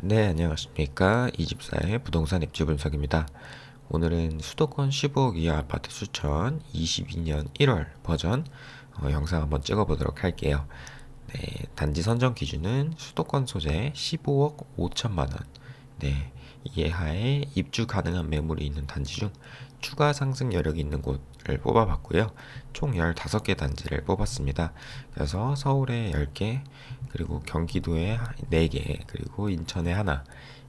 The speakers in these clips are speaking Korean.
네, 안녕하십니까. 24의 부동산 입지 분석입니다. 오늘은 수도권 15억 이하 아파트 수천 22년 1월 버전 어, 영상 한번 찍어보도록 할게요. 네, 단지 선정 기준은 수도권 소재 15억 5천만 원. 네, 이하에 입주 가능한 매물이 있는 단지 중 추가 상승 여력이 있는 곳 을 뽑아봤고요. 총 15개 단지를 뽑았습니다. 그래서 서울에 10개, 그리고 경기도에 4개, 그리고 인천에 하나,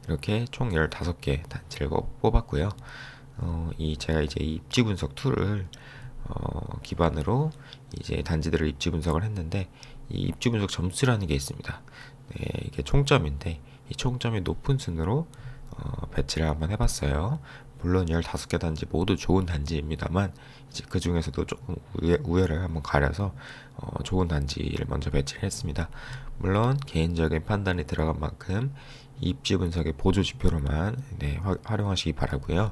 이렇게 총 15개 단지를 뽑았고요. 어, 이 제가 이제 입지 분석 툴을 어, 기반으로 이제 단지들을 입지 분석을 했는데 이 입지 분석 점수라는 게 있습니다. 네, 이게 총점인데 이 총점이 높은 순으로 어, 배치를 한번 해봤어요. 물론 15개 단지 모두 좋은 단지입니다만 이제 그 중에서도 조금 우회, 를 한번 가려서 어, 좋은 단지를 먼저 배치를 했습니다. 물론 개인적인 판단이 들어간 만큼 입지 분석의 보조 지표로만 네, 화, 활용하시기 바라고요.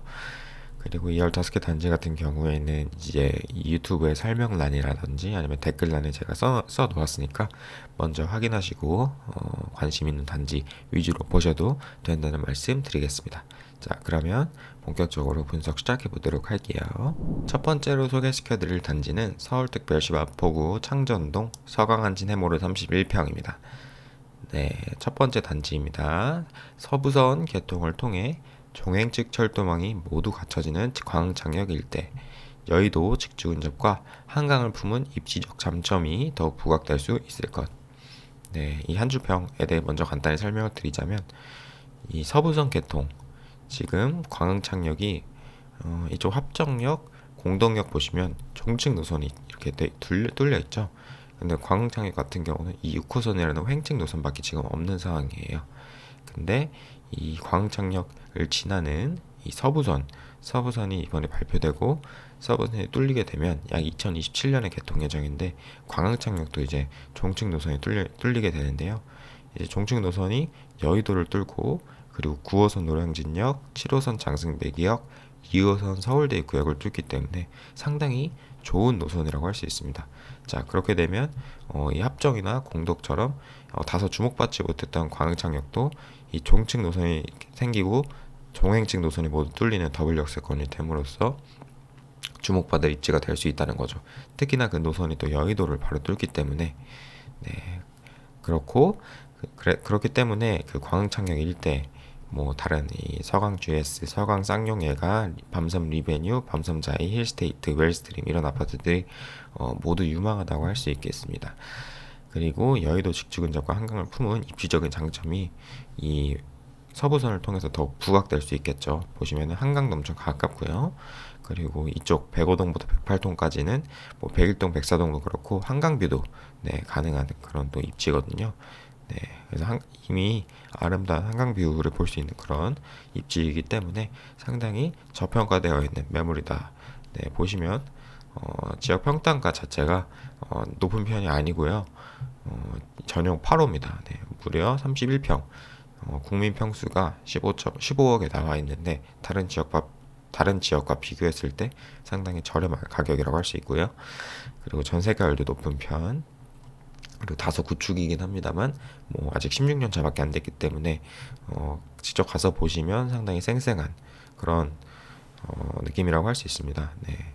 그리고 이 15개 단지 같은 경우에는 이제 유튜브의 설명란이라든지 아니면 댓글란에 제가 써, 써 놓았으니까 먼저 확인하시고 어, 관심 있는 단지 위주로 보셔도 된다는 말씀 드리겠습니다. 자, 그러면 본격적으로 분석 시작해 보도록 할게요. 첫 번째로 소개시켜 드릴 단지는 서울특별시 마포구 창전동 서강한진 해모르 31평입니다. 네, 첫 번째 단지입니다. 서부선 개통을 통해 종행 측 철도망이 모두 갖춰지는 광창역 일대, 여의도 직주 근접과 한강을 품은 입지적 장점이 더욱 부각될 수 있을 것. 네, 이 한 줄평에 대해 먼저 간단히 설명을 드리자면 이 서부선 개통 지금 광흥창역이 어, 이쪽 합정역, 공덕역 보시면 종층 노선이 이렇게 뚫려, 뚫려 있죠. 근데 광흥창역 같은 경우는 이 6호선이라는 횡층 노선밖에 지금 없는 상황이에요. 근데 이 광흥창역을 지나는 이 서부선, 서부선이 이번에 발표되고 서부선이 뚫리게 되면 약 2027년에 개통 예정인데 광흥창역도 이제 종층 노선이 뚫려, 뚫리게 되는데요. 이제 종층 노선이 여의도를 뚫고 그리고 9호선 노량진역, 7호선 장승대기역, 2호선 서울대 입구역을 뚫기 때문에 상당히 좋은 노선이라고 할 수 있습니다. 자 그렇게 되면 어, 이 합정이나 공덕처럼 어, 다소 주목받지 못했던 광흥창역도 이 종층 노선이 생기고 종행층 노선이 모두 뚫리는 더블 역세권이 됨으로써 주목받을 입지가 될 수 있다는 거죠. 특히나 그 노선이 또 여의도를 바로 뚫기 때문에 네 그렇고 그, 그래, 그렇기 때문에 그 광흥창역 일대 뭐 다른 이 서강 GS, 서강 쌍용예가, 밤섬 리베뉴, 밤섬 자이, 힐스테이트, 웰스트림 이런 아파트들이 어, 모두 유망하다고 할 수 있겠습니다. 그리고 여의도 직주 근접과 한강을 품은 입지적인 장점이 이 서부선을 통해서 더욱 부각될 수 있겠죠. 보시면은 한강도 엄청 가깝고요. 그리고 이쪽 105동부터 108동까지는 뭐 101동, 104동도 그렇고 한강뷰도 네, 가능한 그런 또 입지거든요. 네, 그래서 한, 이미 아름다운 한강 뷰를 볼 수 있는 그런 입지이기 때문에 상당히 저평가되어 있는 매물이다. 네, 보시면 어, 지역 평당가 자체가 어, 높은 편이 아니고요. 어, 전용 8호입니다. 네, 무려 31평. 어, 국민 평수가 15, 15억에 나와 있는데 다른 지역과 다른 지역과 비교했을 때 상당히 저렴한 가격이라고 할 수 있고요. 그리고 전세가율도 높은 편. 그리고 다소 구축이긴 합니다만 뭐 아직 16년 차밖에 안 됐기 때문에 어, 직접 가서 보시면 상당히 쌩쌩한 그런 어, 느낌이라고 할 수 있습니다. 네.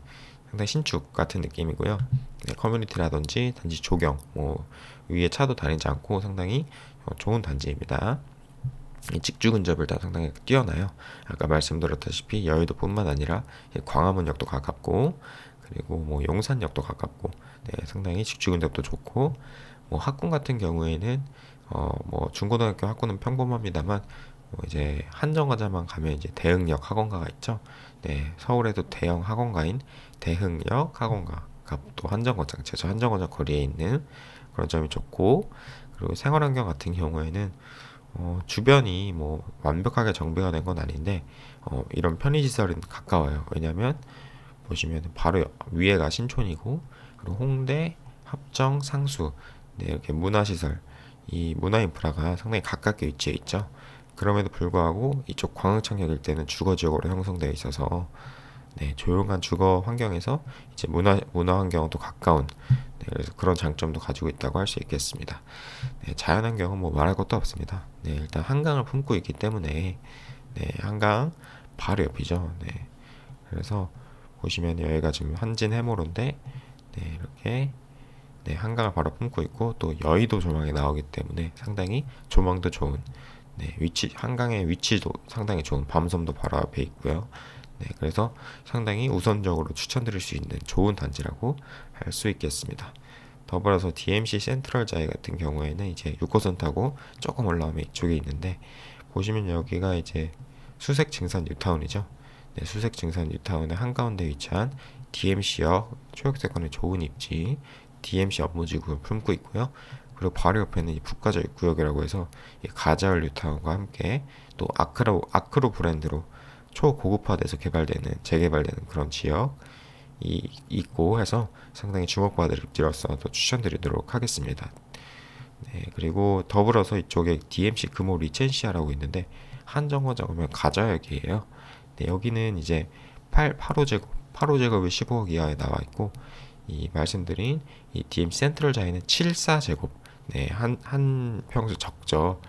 상당히 신축 같은 느낌이고요. 네, 커뮤니티라든지 단지 조경, 뭐 위에 차도 다니지 않고 상당히 어, 좋은 단지입니다. 이 직주 근접을 다 상당히 뛰어나요. 아까 말씀드렸다시피 여의도뿐만 아니라 광화문역도 가깝고 그리고 뭐 용산역도 가깝고 네, 상당히 직주 근접도 좋고 뭐 학군 같은 경우에는 어 뭐 중고등학교 학군은 평범합니다만 뭐 이제 한정거장만 가면 이제 대흥역 학원가가 있죠. 네, 서울에도 대형 학원가인 대흥역 학원가가 또 한정거장, 제주 한정거장 거리에 있는 그런 점이 좋고 그리고 생활환경 같은 경우에는 어, 주변이 뭐 완벽하게 정비가 된 건 아닌데 어, 이런 편의시설은 가까워요. 왜냐하면 보시면 바로 위에가 신촌이고 그리고 홍대, 합정, 상수 네, 이렇게 문화시설 이 문화인프라가 상당히 가깝게 위치해 있죠. 그럼에도 불구하고 이쪽 광흥창역 일대는 주거 지역으로 형성되어 있어서 네, 조용한 주거 환경에서 이제 문화 문화 환경도 가까운 네, 그래서 그런 장점도 가지고 있다고 할 수 있겠습니다. 네, 자연환경은 뭐 말할 것도 없습니다. 네, 일단 한강을 품고 있기 때문에 네, 한강 바로 옆이죠. 네, 그래서 보시면 여기가 지금 한진 해모로인데 네, 이렇게 네, 한강을 바로 품고 있고 또 여의도 조망이 나오기 때문에 상당히 조망도 좋은 네, 위치 한강의 위치도 상당히 좋은 밤섬도 바로 앞에 있고요. 네, 그래서 상당히 우선적으로 추천드릴 수 있는 좋은 단지라고 할 수 있겠습니다. 더불어서 DMC 센트럴 자이 같은 경우에는 이제 6호선 타고 조금 올라오면 이쪽에 있는데 보시면 여기가 이제 수색 증산 뉴타운이죠. 네, 수색 증산 뉴타운의 한가운데 위치한 DMC역 초역세권의 좋은 입지 DMC 업무지구를 품고 있고요. 그리고 바로 옆에는 이 북가절 구역이라고 해서 이 가자을 뉴타운과 함께 또 아크로 아크로 브랜드로 초고급화돼서 개발되는 재개발되는 그런 지역 이 있고 해서 상당히 주목받을 입지로서 또 추천드리도록 하겠습니다. 네, 그리고 더불어서 이쪽에 DMC 금호 리첸시아라고 있는데 한정거 적으면 가자역이에요. 네, 여기는 이제 8, 8호 제곱 8호 제곱이 15억 이하에 나와 있고 이 말씀드린 이 DMC 센트럴 자이는 74 제곱 네, 한, 한 평수 적죠.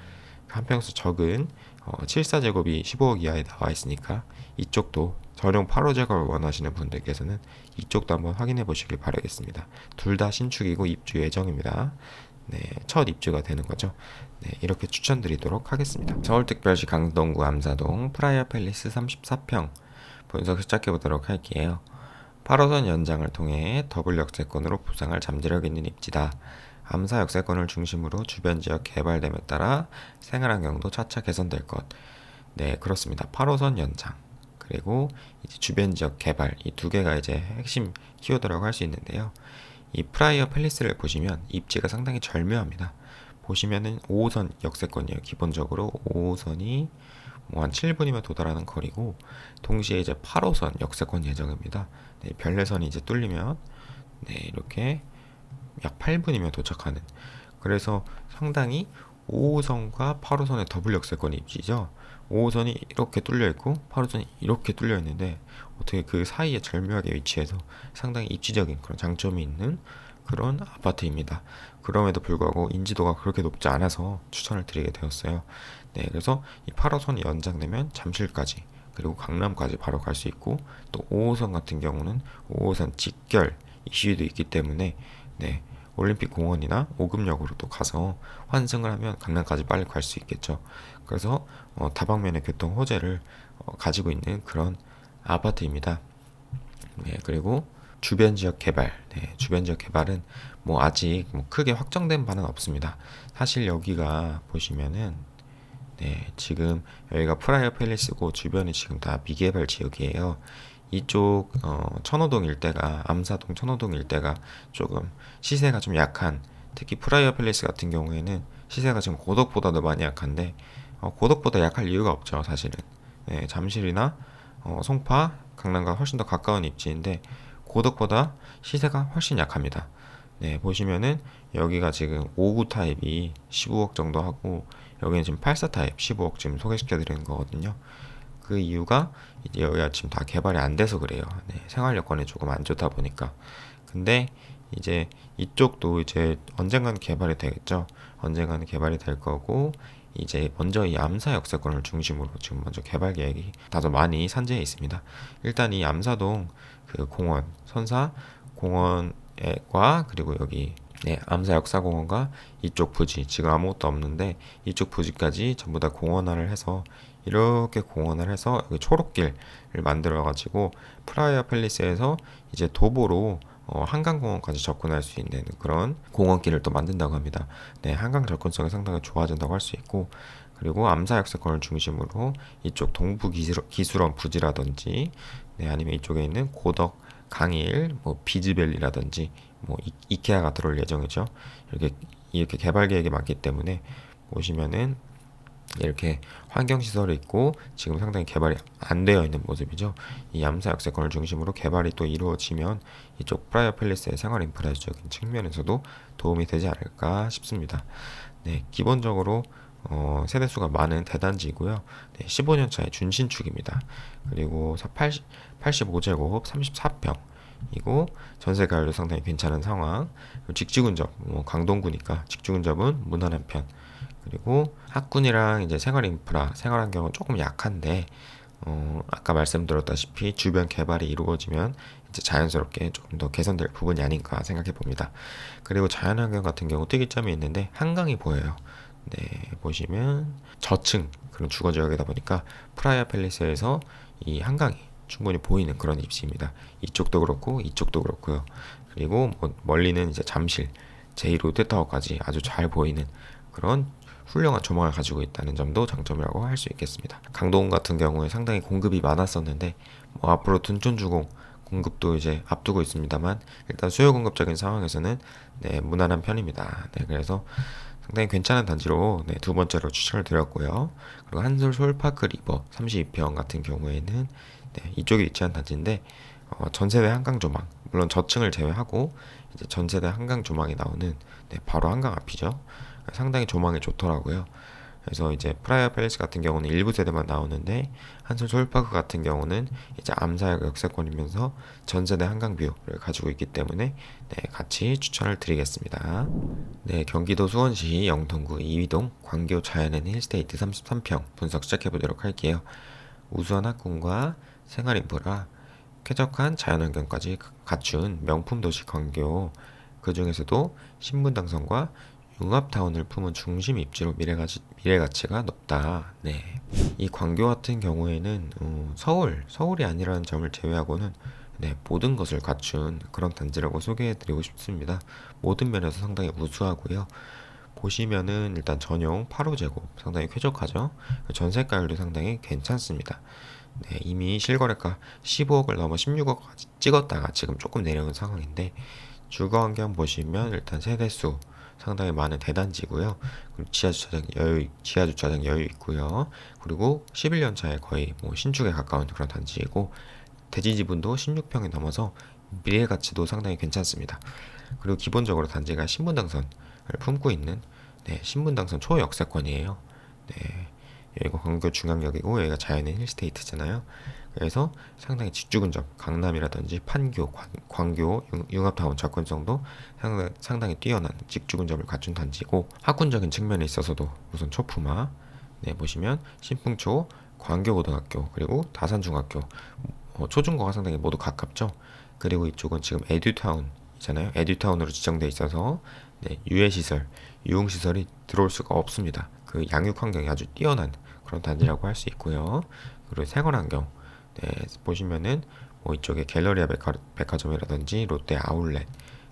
한 평수 적은 어, 74 제곱이 15억 이하에 나와 있으니까 이쪽도 전용 8호 제곱을 원하시는 분들께서는 이쪽도 한번 확인해 보시길 바라겠습니다. 둘 다 신축이고 입주 예정입니다. 네, 첫 입주가 되는 거죠. 네, 이렇게 추천드리도록 하겠습니다. 서울특별시 강동구 암사동 프라이어 팰리스 34평 분석 시작해 보도록 할게요. 8호선 연장을 통해 더블 역세권으로 부상을 잠재력 있는 입지다. 암사 역세권을 중심으로 주변 지역 개발됨에 따라 생활 환경도 차차 개선될 것. 네, 그렇습니다. 8호선 연장 그리고 이제 주변 지역 개발 이 두 개가 이제 핵심 키워드라고 할 수 있는데요. 이 프라이어 팰리스를 보시면 입지가 상당히 절묘합니다. 보시면은 5호선 역세권이에요. 기본적으로 5호선이 뭐 한 7분이면 도달하는 거리고 동시에 이제 8호선 역세권 예정입니다. 네, 별내선이 이제 뚫리면 네, 이렇게 약 8분이면 도착하는 그래서 상당히 5호선과 8호선의 더블 역세권 입지죠. 5호선이 이렇게 뚫려 있고 8호선이 이렇게 뚫려 있는데 어떻게 그 사이에 절묘하게 위치해서 상당히 입지적인 그런 장점이 있는 그런 아파트입니다. 그럼에도 불구하고 인지도가 그렇게 높지 않아서 추천을 드리게 되었어요. 네, 그래서 이 8호선이 연장되면 잠실까지 그리고 강남까지 바로 갈 수 있고 또 5호선 같은 경우는 5호선 직결 이슈도 있기 때문에 네, 올림픽 공원이나 오금역으로 또 가서 환승을 하면 강남까지 빨리 갈 수 있겠죠. 그래서 어, 다방면의 교통 호재를 어, 가지고 있는 그런 아파트입니다. 네, 그리고 주변 지역 개발, 네, 주변 지역 개발은 뭐 아직 뭐 크게 확정된 바는 없습니다. 사실 여기가 보시면은 네, 지금 여기가 프라이어 팰리스고 주변이 지금 다 미개발 지역이에요. 이쪽 어, 천호동 일대가 암사동 천호동 일대가 조금 시세가 좀 약한 특히 프라이어 팰리스 같은 경우에는 시세가 지금 고덕보다도 많이 약한데 어, 고덕보다 약할 이유가 없죠 사실은 네, 잠실이나 어, 송파 강남과 훨씬 더 가까운 입지인데 고덕보다 시세가 훨씬 약합니다 네 보시면은 여기가 지금 5구 타입이 15억 정도 하고 여기는 지금 84 타입 15억 지금 소개시켜 드리는 거거든요 그 이유가 이제 여기가 지금 다 개발이 안 돼서 그래요. 네, 생활 여건이 조금 안 좋다 보니까. 근데 이제 이쪽도 이제 언젠가는 개발이 되겠죠. 언젠가는 개발이 될 거고 이제 먼저 이 암사 역세권을 중심으로 지금 먼저 개발 계획이 다소 많이 산재해 있습니다. 일단 이 암사동 그 공원 선사 공원과 그리고 여기 네, 암사 역사공원과 이쪽 부지 지금 아무것도 없는데 이쪽 부지까지 전부 다 공원화를 해서 이렇게 공원을 해서 여기 초록길을 만들어 가지고 프라이어 팰리스에서 이제 도보로 어, 한강공원까지 접근할 수 있는 그런 공원길을 또 만든다고 합니다. 네, 한강 접근성이 상당히 좋아진다고 할 수 있고 그리고 암사 역세권을 중심으로 이쪽 동부 기술, 기술원 부지라든지 네, 아니면 이쪽에 있는 고덕 강일, 뭐 비즈밸리라든지 뭐 이, 이케아가 들어올 예정이죠. 이렇게 이렇게 개발 계획이 많기 때문에 보시면은 이렇게 환경 시설이 있고 지금 상당히 개발이 안 되어 있는 모습이죠. 이 암사 역세권을 중심으로 개발이 또 이루어지면 이쪽 프라이어 팰리스의 생활 인프라적인 측면에서도 도움이 되지 않을까 싶습니다. 네, 기본적으로 어, 세대수가 많은 대단지이고요. 네, 15년 차의 준신축입니다. 그리고 80, 85제곱 34평 이고 전세 가율도 상당히 괜찮은 상황. 직주근접, 뭐 강동구니까 직주근접은 무난한 편. 그리고 학군이랑 이제 생활 인프라, 생활 환경은 조금 약한데 어, 아까 말씀드렸다시피 주변 개발이 이루어지면 이제 자연스럽게 조금 더 개선될 부분이 아닌가 생각해 봅니다. 그리고 자연환경 같은 경우 특이점이 있는데 한강이 보여요. 네, 보시면 저층 그런 주거 지역이다 보니까 프라이아 팰리스에서 이 한강이 충분히 보이는 그런 입지입니다. 이쪽도 그렇고 이쪽도 그렇고요. 그리고 뭐 멀리는 이제 잠실, 제2 롯데 타워까지 아주 잘 보이는 그런 훌륭한 조망을 가지고 있다는 점도 장점이라고 할 수 있겠습니다. 강동 같은 경우에 상당히 공급이 많았었는데 뭐 앞으로 둔촌주공 공급도 이제 앞두고 있습니다만 일단 수요 공급적인 상황에서는 네, 무난한 편입니다. 네, 그래서 상당히 괜찮은 단지로 네, 두 번째로 추천을 드렸고요. 그리고 한솔 솔파크 리버 32평 같은 경우에는 네, 이쪽에 위치한 단지인데 어, 전세대 한강 조망 물론 저층을 제외하고 이제 전세대 한강 조망이 나오는 네, 바로 한강 앞이죠. 상당히 조망이 좋더라고요. 그래서 이제 프라이어 팰리스 같은 경우는 일부 세대만 나오는데 한솔 솔파크 같은 경우는 이제 암사역 역세권이면서 전세대 한강 뷰를 가지고 있기 때문에 네, 같이 추천을 드리겠습니다. 네, 경기도 수원시 영통구 이위동 광교 자연엔 힐스테이트 33평 분석 시작해 보도록 할게요. 우수한 학군과 생활 인프라, 쾌적한 자연환경까지 갖춘 명품 도시 광교 그 중에서도 신분 당선과 융합타운을 품은 중심 입지로 미래가치, 미래가치가 높다. 네. 이 광교 같은 경우에는 어, 서울, 서울이 아니라는 점을 제외하고는 네, 모든 것을 갖춘 그런 단지라고 소개해드리고 싶습니다. 모든 면에서 상당히 우수하고요. 보시면은 일단 전용 8호 제곱 상당히 쾌적하죠. 전세가율도 상당히 괜찮습니다. 네, 이미 실거래가 15억을 넘어 16억까지 찍었다가 지금 조금 내려온 상황인데 주거 환경 보시면 일단 세대수 상당히 많은 대단지고요. 그리고 지하 주차장 여유 지하 주차장 여유 있고요. 그리고 11년 차에 거의 뭐 신축에 가까운 그런 단지이고 대지 지분도 16평이 넘어서 미래 가치도 상당히 괜찮습니다. 그리고 기본적으로 단지가 신분당선을 품고 있는 네, 신분당선 초역세권이에요. 네. 여기가 광교 중앙역이고 여기가 자연의 힐스테이트잖아요. 그래서 상당히 직주근접 강남이라든지 판교, 광, 교 융합타운 접근성도 상당히, 상당히 뛰어난 직주근접을 갖춘 단지고 학군적인 측면에 있어서도 우선 초품화 네 보시면 신풍초, 광교고등학교 그리고 다산중학교 어, 초중고가 상당히 모두 가깝죠. 그리고 이쪽은 지금 에듀타운이잖아요. 에듀타운으로 지정돼 있어서 네, 유해 시설, 유흥 시설이 들어올 수가 없습니다. 그 양육 환경이 아주 뛰어난 그런 단지라고 할 수 있고요. 그리고 생활 환경 네, 보시면은 뭐 이쪽에 갤러리아 백화, 점이라든지 롯데 아울렛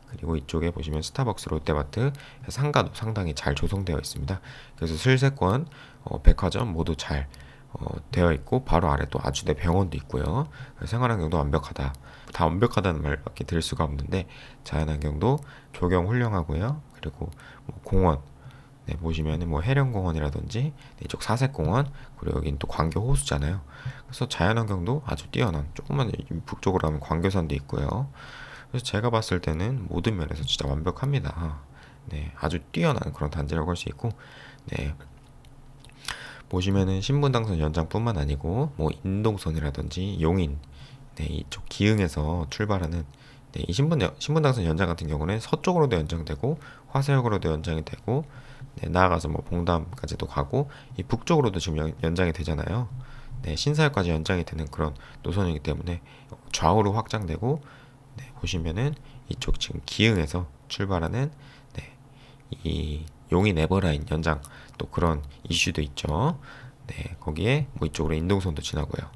그리고 이쪽에 보시면 스타벅스 롯데마트 상가도 상당히 잘 조성되어 있습니다. 그래서 슬세권 어, 백화점 모두 잘 어, 되어 있고 바로 아래 또 아주대 병원도 있고요. 생활환경도 완벽하다. 다 완벽하다는 말밖에 들을 수가 없는데 자연환경도 조경 훌륭하고요. 그리고 뭐 공원 네, 보시면은 뭐 해령공원이라든지 네, 이쪽 사색공원 그리고 여기는 또 광교 호수잖아요. 그래서 자연환경도 아주 뛰어난 조금만 북쪽으로 가면 광교산도 있고요. 그래서 제가 봤을 때는 모든 면에서 진짜 완벽합니다. 네, 아주 뛰어난 그런 단지라고 할 수 있고, 네. 보시면은 신분 당선 연장뿐만 아니고 뭐 인동선이라든지 용인, 네, 이쪽 기흥에서 출발하는 네, 이 신분 신분 당선 연장 같은 경우는 서쪽으로도 연장되고 화서역으로도 연장이 되고 네, 나아가서 뭐 봉담까지도 가고 이 북쪽으로도 지금 연, 장이 되잖아요. 네, 신사역까지 연장이 되는 그런 노선이기 때문에 좌우로 확장되고 네, 보시면은 이쪽 지금 기흥에서 출발하는 네, 이 용인 에버라인 연장 또 그런 이슈도 있죠. 네, 거기에 뭐 이쪽으로 인동선도 지나고요.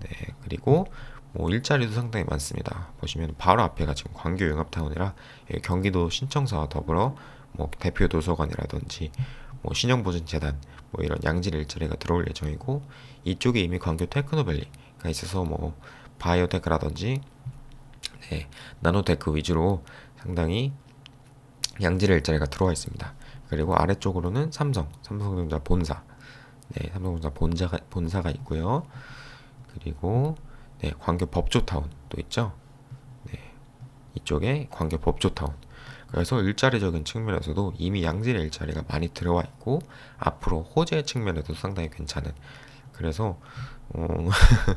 네, 그리고 뭐 일자리도 상당히 많습니다. 보시면 바로 앞에가 지금 광교 융합타운이라 경기도 신청사와 더불어 뭐 대표 도서관이라든지 뭐 신영보증재단 뭐 이런 양질 일자리가 들어올 예정이고 이쪽에 이미 광교 테크노밸리가 있어서 뭐 바이오테크라든지 네, 나노테크 위주로 상당히 양질 일자리가 들어와 있습니다. 그리고 아래쪽으로는 삼성, 삼성전자 본사, 네, 삼성전자 본사가 본사가 있고요. 그리고 네, 광교 법조타운도 있죠. 네, 이쪽에 광교 법조타운. 그래서 일자리적인 측면에서도 이미 양질의 일자리가 많이 들어와 있고 앞으로 호재 측면에도 상당히 괜찮은 그래서 어,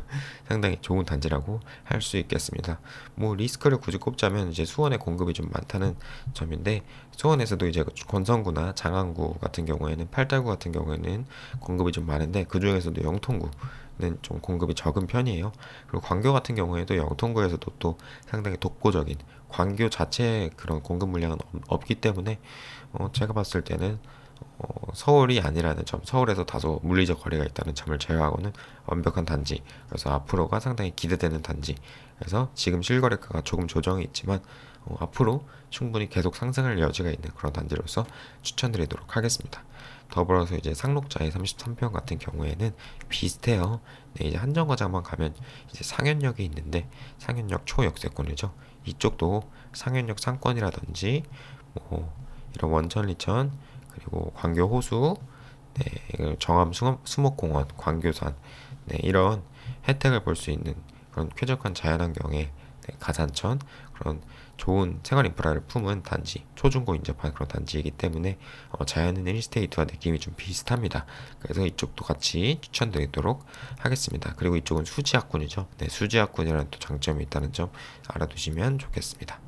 상당히 좋은 단지라고 할 수 있겠습니다. 뭐 리스크를 굳이 꼽자면 이제 수원의 공급이 좀 많다는 점인데 수원에서도 이제 권성구나 장안구 같은 경우에는 팔달구 같은 경우에는 공급이 좀 많은데 그 중에서도 영통구는 좀 공급이 적은 편이에요. 그리고 광교 같은 경우에도 영통구에서도 또 상당히 독보적인 광교 자체의 그런 공급 물량은 없기 때문에 어, 제가 봤을 때는 어, 서울이 아니라는 점, 서울에서 다소 물리적 거리가 있다는 점을 제외하고는 완벽한 단지. 그래서 앞으로가 상당히 기대되는 단지. 그래서 지금 실거래가가 조금 조정이 있지만 어, 앞으로 충분히 계속 상승할 여지가 있는 그런 단지로서 추천드리도록 하겠습니다. 더불어서 이제 상록자의 33평 같은 경우에는 비슷해요. 네, 이제 한정거장만 가면 이제 상현역이 있는데 상현역 초역세권이죠. 이쪽도 상현역 상권이라든지 뭐 이런 원천리천 그리고 광교 호수, 네, 정암 수목공원, 광교산, 네, 이런 혜택을 볼 수 있는 그런 쾌적한 자연환경의 네, 가산천 그런 좋은 생활 인프라를 품은 단지 초중고 인접한 그런 단지이기 때문에 어, 자연은 일스테이트와 느낌이 좀 비슷합니다. 그래서 이쪽도 같이 추천드리도록 하겠습니다. 그리고 이쪽은 수지학군이죠. 네, 수지학군이라는 또 장점이 있다는 점 알아두시면 좋겠습니다.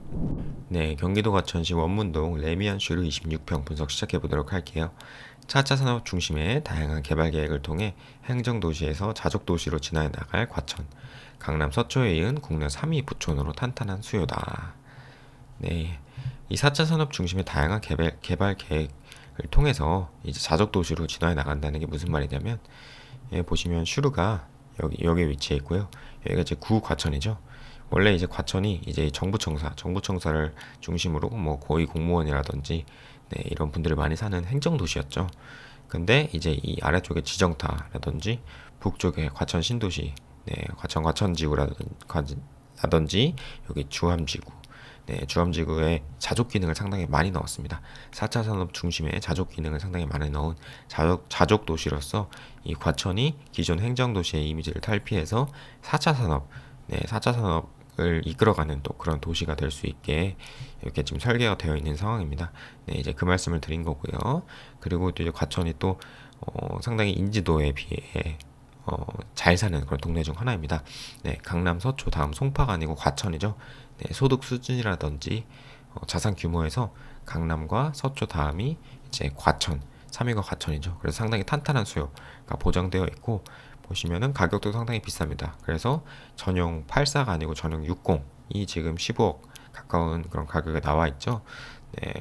네, 경기도 과천시 원문동 레미안 슈르 26평 분석 시작해 보도록 할게요. 차차 산업 중심의 다양한 개발 계획을 통해 행정 도시에서 자족 도시로 진화해 나갈 과천. 강남 서초에 이은 국내 3위 부촌으로 탄탄한 수요다. 네. 이 4차 산업 중심의 다양한 개발, 개발 계획을 통해서 이제 자족 도시로 진화해 나간다는 게 무슨 말이냐면 예, 보시면 슈르가 여기 여기 위치해 있고요. 여기가 이제 구 과천이죠. 원래 이제 과천이 이제 정부청사, 정부청사를 중심으로 뭐 고위 공무원이라든지 네, 이런 분들이 많이 사는 행정 도시였죠. 근데 이제 이 아래쪽에 지정타라든지 북쪽에 과천 신도시, 네, 과천 과천지구라든지 여기 주함지구 네, 주암지구에 자족 기능을 상당히 많이 넣었습니다. 4차 산업 중심에 자족 기능을 상당히 많이 넣은 자족, 자족 도시로서 이 과천이 기존 행정 도시의 이미지를 탈피해서 4차 산업, 네, 4차 산업을 이끌어가는 또 그런 도시가 될 수 있게 이렇게 지금 설계가 되어 있는 상황입니다. 네, 이제 그 말씀을 드린 거고요. 그리고 또 이제 과천이 또 어, 상당히 인지도에 비해 어, 잘 사는 그런 동네 중 하나입니다. 네, 강남 서초 다음 송파가 아니고 과천이죠. 네, 소득 수준이라든지 어, 자산 규모에서 강남과 서초 다음이 이제 과천, 3위가 과천이죠. 그래서 상당히 탄탄한 수요가 보장되어 있고 보시면은 가격도 상당히 비쌉니다. 그래서 전용 84가 아니고 전용 60이 지금 15억 가까운 그런 가격에 나와 있죠. 네,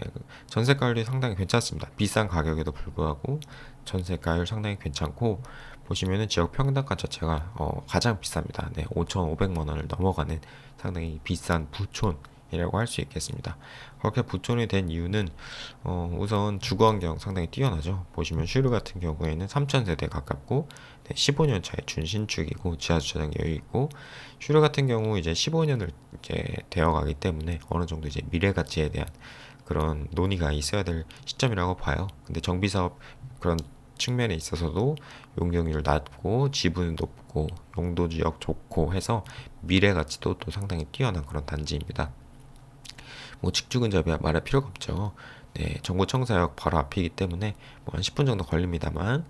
전세가율이 상당히 괜찮습니다. 비싼 가격에도 불구하고 전세가율 상당히 괜찮고 보시면은 지역 평당가 자체가 어, 가장 비쌉니다. 네, 5,500만 원을 넘어가는 상당히 비싼 부촌 이라고 할 수 있겠습니다. 그렇게 부촌이 된 이유는 어, 우선 주거 환경 상당히 뛰어나죠. 보시면 슈르 같은 경우에는 3,000세대 가깝고 네, 15년 차에 준신축이고 지하 주차장 여유 있고 슈르 같은 경우 이제 15년을 이제 되어 가기 때문에 어느 정도 이제 미래 가치에 대한 그런 논의가 있어야 될 시점이라고 봐요. 근데 정비 사업 그런 측면에 있어서도 용적률 낮고 지분 높고 용도 지역 좋고 해서 미래 가치도 또 상당히 뛰어난 그런 단지입니다. 뭐 직주 근접이야 말할 필요가 없죠. 네, 정부청사역 바로 앞이기 때문에 뭐 한 10분 정도 걸립니다만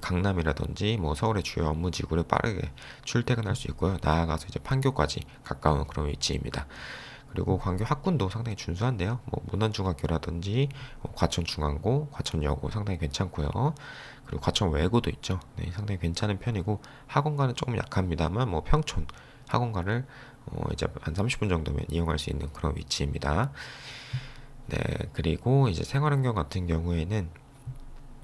강남이라든지 뭐 서울의 주요 업무 지구를 빠르게 출퇴근할 수 있고요. 나아가서 이제 판교까지 가까운 그런 위치입니다. 그리고 광교 학군도 상당히 준수한데요. 뭐 문안중학교라든지 뭐 과천중앙고, 과천여고 상당히 괜찮고요. 그리고 과천 외고도 있죠. 네, 상당히 괜찮은 편이고 학원가는 조금 약합니다만 뭐 평촌 학원가를 어, 이제 한 30분 정도면 이용할 수 있는 그런 위치입니다. 네, 그리고 이제 생활환경 같은 경우에는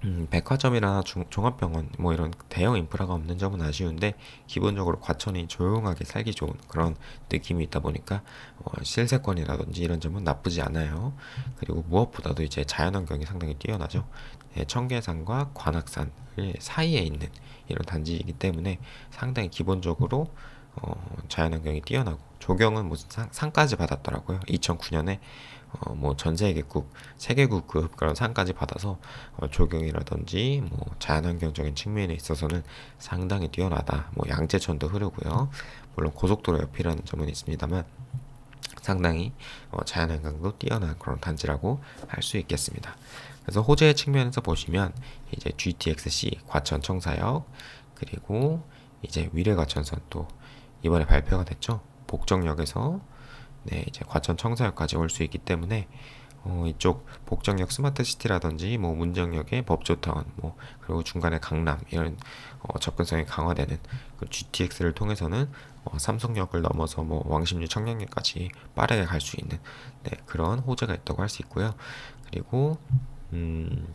음, 백화점이나 중, 종합병원 뭐 이런 대형 인프라가 없는 점은 아쉬운데 기본적으로 과천이 조용하게 살기 좋은 그런 느낌이 있다 보니까 어, 실세권이라든지 이런 점은 나쁘지 않아요. 그리고 무엇보다도 이제 자연환경이 상당히 뛰어나죠. 네, 청계산과 관악산 사이에 있는 이런 단지이기 때문에 상당히 기본적으로 어, 자연환경이 뛰어나고 조경은 무슨 상, 상까지 받았더라고요. 2009년에 어, 뭐 전 세계국, 세계국 급 그런 상까지 받아서 어, 조경이라든지 뭐 자연환경적인 측면에 있어서는 상당히 뛰어나다. 뭐 양재천도 흐르고요. 물론 고속도로 옆이라는 점은 있습니다만 상당히 어, 자연환경도 뛰어난 그런 단지라고 할 수 있겠습니다. 그래서 호재 측면에서 보시면 이제 GTX-C 과천 청사역 그리고 이제 위례 과천선 또 이번에 발표가 됐죠. 복정역에서 네, 이제 과천 청사역까지 올 수 있기 때문에 어, 이쪽 복정역 스마트시티라든지 뭐 문정역의 법조타운 뭐 그리고 중간에 강남 이런 어, 접근성이 강화되는 그 GTX를 통해서는 어, 삼성역을 넘어서 뭐 왕십리 청량역까지 빠르게 갈 수 있는 네, 그런 호재가 있다고 할 수 있고요. 그리고 음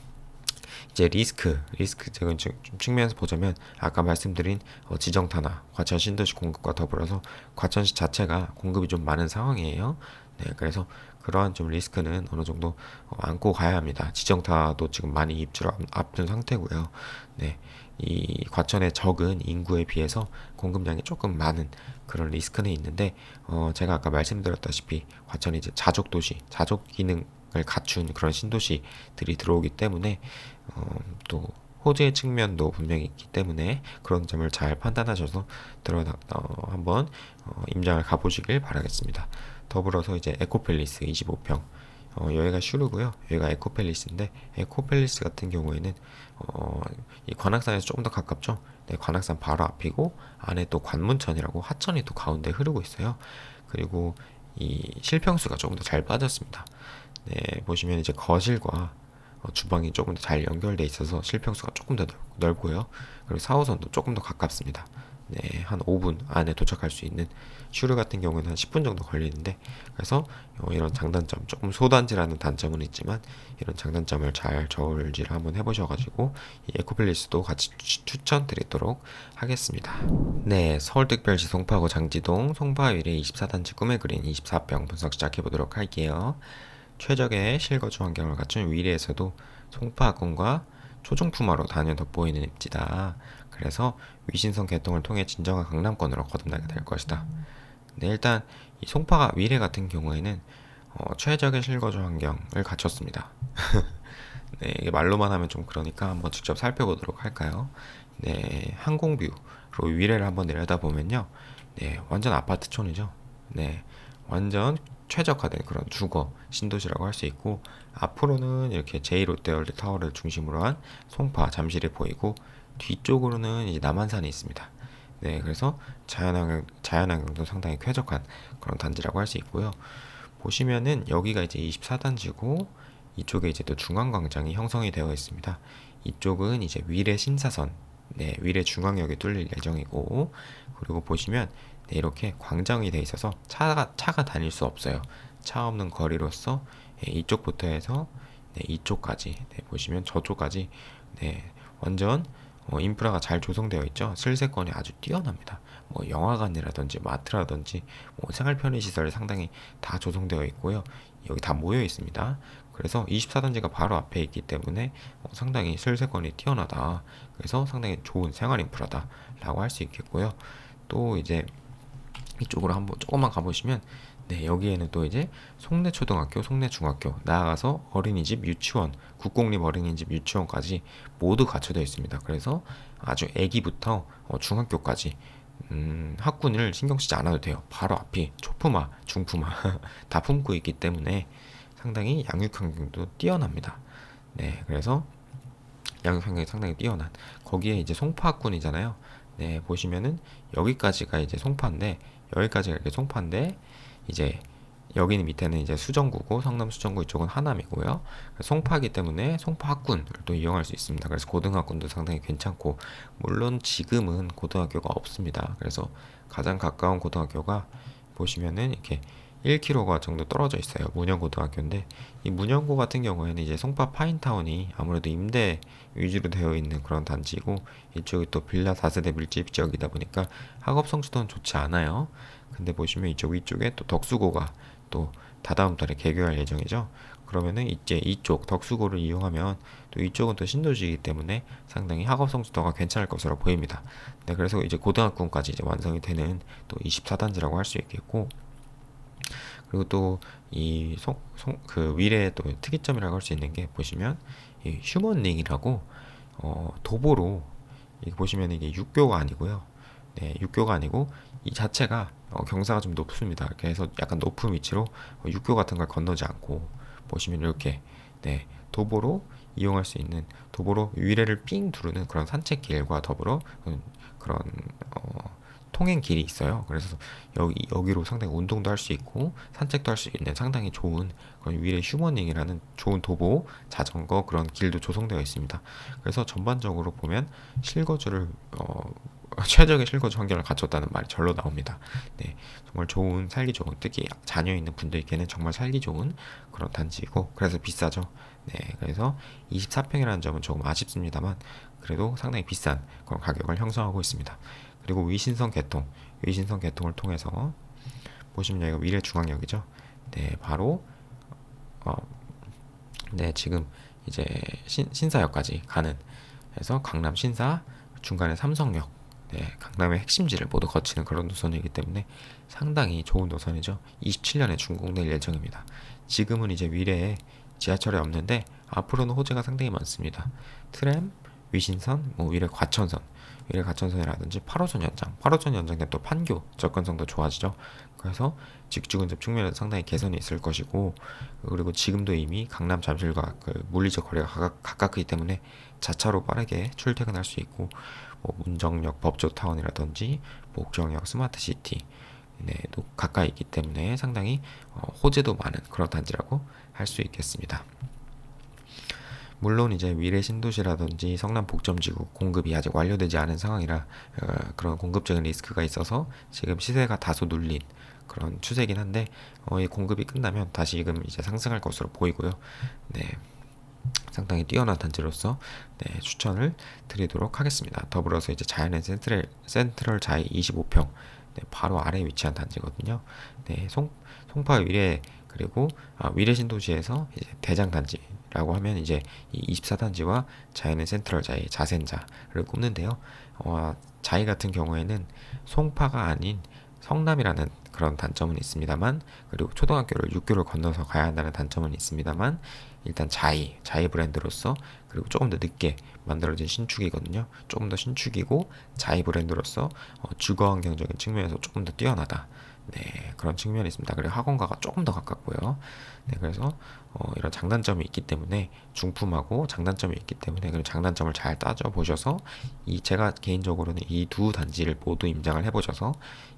이제 리스크, 리스크 적인 좀 측면에서 보자면 아까 말씀드린 어, 지정 탄화, 과천 신도시 공급과 더불어서 과천시 자체가 공급이 좀 많은 상황이에요. 네, 그래서 그러한 좀 리스크는 어느 정도 어, 안고 가야 합니다. 지정타도 지금 많이 입주를 앞둔 상태고요. 네, 이 과천의 적은 인구에 비해서 공급량이 조금 많은 그런 리스크는 있는데 어, 제가 아까 말씀드렸다시피 과천이 이제 자족 도시, 자족 기능 을 갖춘 그런 신도시들이 들어오기 때문에 어, 또 호재의 측면도 분명히 있기 때문에 그런 점을 잘 판단하셔서 들어 어, 한번 어, 임장을 가보시길 바라겠습니다. 더불어서 이제 에코펠리스 25평 어, 여기가 슈르고요. 여기가 에코펠리스인데 에코펠리스 같은 경우에는 어, 이 관악산에서 조금 더 가깝죠. 네, 관악산 바로 앞이고 안에 또 관문천이라고 하천이 또 가운데 흐르고 있어요. 그리고 이 실평수가 조금 더 잘 빠졌습니다. 네, 보시면 이제 거실과 어, 주방이 조금 더 잘 연결돼 있어서 실평수가 조금 더 넓고 요. 그리고 4호선도 조금 더 가깝습니다. 네, 한 5분 안에 도착할 수 있는 슈르 같은 경우는 한 10분 정도 걸리는데 그래서 어, 이런 장단점 조금 소단지라는 단점은 있지만 이런 장단점을 잘 저울질을 한번 해보셔가지고 이 에코플리스도 같이 추천드리도록 하겠습니다. 네, 서울특별시 송파구 장지동 송파 위례 24단지 꿈에 그린 24병 분석 시작해보도록 할게요. 최적의 실거주 환경을 갖춘 위례에서도 송파학군과 초중품화로 단연 돋보이는 입지다. 그래서 위신성 개통을 통해 진정한 강남권으로 거듭나게 될 것이다. 네, 일단 이 송파가 위례 같은 경우에는 어, 최적의 실거주 환경을 갖췄습니다. 네, 이게 말로만 하면 좀 그러니까 한번 직접 살펴보도록 할까요? 네, 항공뷰로 위례를 한번 내려다 보면요. 네, 완전 아파트촌이죠. 네, 완전 최적화된 그런 주거 신도시라고 할 수 있고 앞으로는 이렇게 제2롯데월드 타워를 중심으로 한 송파 잠실이 보이고 뒤쪽으로는 이제 남한산이 있습니다. 네, 그래서 자연환경 자연환경도 상당히 쾌적한 그런 단지라고 할 수 있고요. 보시면은 여기가 이제 24단지고 이쪽에 이제 또 중앙광장이 형성이 되어 있습니다. 이쪽은 이제 위례 신사선, 네, 위례 중앙역이 뚫릴 예정이고 그리고 보시면 네, 이렇게 광장이 돼 있어서 차가 차가 다닐 수 없어요. 차 없는 거리로서 예, 이쪽부터 해서 네, 이쪽까지 네, 보시면 저쪽까지 네, 완전 어, 인프라가 잘 조성되어 있죠. 슬세권이 아주 뛰어납니다. 뭐 영화관이라든지 마트라든지 뭐 생활 편의 시설이 상당히 다 조성되어 있고요. 여기 다 모여 있습니다. 그래서 24단지가 바로 앞에 있기 때문에 어, 상당히 슬세권이 뛰어나다. 그래서 상당히 좋은 생활 인프라다라고 할 수 있겠고요. 또 이제 이쪽으로 한번 조금만 가보시면 네 여기에는 또 이제 송내 초등학교, 송내 중학교 나아가서 어린이집, 유치원, 국공립 어린이집, 유치원까지 모두 갖춰져 있습니다. 그래서 아주 아기부터 어, 중학교까지 음, 학군을 신경 쓰지 않아도 돼요. 바로 앞이 초품화, 중품화 다 품고 있기 때문에 상당히 양육 환경도 뛰어납니다. 네, 그래서 양육 환경이 상당히 뛰어난 거기에 이제 송파 학군이잖아요. 네, 보시면은 여기까지가 이제 송파인데 여기까지가 이렇게 송파인데 이제 여기는 밑에는 이제 수정구고 성남 수정구 이쪽은 하남이고요. 송파기 때문에 송파 학군을 또 이용할 수 있습니다. 그래서 고등학군도 상당히 괜찮고 물론 지금은 고등학교가 없습니다. 그래서 가장 가까운 고등학교가 보시면은 이렇게 1km 정도 떨어져 있어요. 문영고등학교인데 이 문영고 같은 경우에는 이제 송파 파인타운이 아무래도 임대 위주로 되어 있는 그런 단지고 이쪽이 또 빌라 다세대 밀집 지역이다 보니까 학업 성수도는 좋지 않아요. 근데 보시면 이쪽 위쪽에 또 덕수고가 또 다다음 달에 개교할 예정이죠. 그러면은 이제 이쪽 덕수고를 이용하면 또 이쪽은 또 신도시이기 때문에 상당히 학업 성수도가 괜찮을 것으로 보입니다. 네, 그래서 이제 고등학교까지 이제 완성이 되는 또 24단지라고 할 수 있겠고 그리고 또이송그 위례의 또 특이점이라고 할 수 있는 게 보시면 이 휴먼링이라고 어 도보로 이게 보시면 이게 육교가 아니고요. 네, 육교가 아니고 이 자체가 어, 경사가 좀 높습니다. 그래서 약간 높은 위치로 어, 육교 같은 걸 건너지 않고 보시면 이렇게 네 도보로 이용할 수 있는 도보로 위례를 삥 두르는 그런 산책길과 더불어 음, 그런 어, 통행 길이 있어요. 그래서 여기 여기로 상당히 운동도 할 수 있고 산책도 할 수 있는 상당히 좋은 그런 위례 휴머닝이라는 좋은 도보 자전거 그런 길도 조성되어 있습니다. 그래서 전반적으로 보면 실거주를 어, 최적의 실거주 환경을 갖췄다는 말이 절로 나옵니다. 네, 정말 좋은 살기 좋은 특히 자녀 있는 분들께는 정말 살기 좋은 그런 단지이고 그래서 비싸죠. 네, 그래서 24평이라는 점은 조금 아쉽습니다만 그래도 상당히 비싼 그런 가격을 형성하고 있습니다. 그리고 위신성 개통, 위신성 개통을 통해서 보시면 여기가 위례 중앙역이죠. 네, 바로 어, 네 지금 이제 신, 신사역까지 가는 그래서 강남 신사 중간에 삼성역 네, 강남의 핵심지를 모두 거치는 그런 노선이기 때문에 상당히 좋은 노선이죠. 27년에 준공될 예정입니다. 지금은 이제 위례에 지하철이 없는데 앞으로는 호재가 상당히 많습니다. 트램, 위신선, 뭐 위례 과천선, 위례 과천선이라든지 8호선 연장, 8호선 연장 되면 또 판교 접근성도 좋아지죠. 그래서 직주근접 측면에서 상당히 개선이 있을 것이고 그리고 지금도 이미 강남 잠실과 그 물리적 거리가 가깝, 가깝기 때문에 자차로 빠르게 출퇴근할 수 있고 뭐 문정역 법조타운이라든지 목정역 스마트시티 네도 가까이 있기 때문에 상당히 어, 호재도 많은 그런 단지라고 할 수 있겠습니다. 물론 이제 미래 신도시라든지 성남 복점지구 공급이 아직 완료되지 않은 상황이라 어, 그런 공급적인 리스크가 있어서 지금 시세가 다소 눌린 그런 추세긴 한데 어, 이 공급이 끝나면 다시금 이제 상승할 것으로 보이고요. 네. 상당히 뛰어난 단지로서 네, 추천을 드리도록 하겠습니다. 더불어서 이제 자연의 센트럴, 센트럴 자이 25평 네, 바로 아래에 위치한 단지거든요. 네, 송, 송파 위례 그리고 아, 위례 신도시에서 이제 대장 단지 라고 하면 이제 이 24단지와 자연의 센트럴 자이 자센자를 꼽는데요. 어, 자이 같은 경우에는 송파가 아닌 성남이라는 그런 단점은 있습니다만 그리고 초등학교를 6교를 건너서 가야 한다는 단점은 있습니다만 일단 자이, 자이 브랜드로서 그리고 조금 더 늦게 만들어진 신축이거든요. 조금 더 신축이고 자이 브랜드로서 어, 주거 환경적인 측면에서 조금 더 뛰어나다. 네, 그런 측면이 있습니다. 그리고 학원가가 조금 더 가깝고요. 네, 그래서 어, 이런 장단점이 있기 때문에 중품하고 장단점이 있기 때문에 그 장단점을 잘 따져 보셔서 이 제가 개인적으로는 이 두 단지를 모두 임장을 해보셔서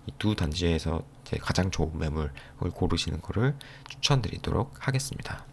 이 두 단지에서 가장 좋은 매물을 고르시는 것을 추천드리도록 하겠습니다.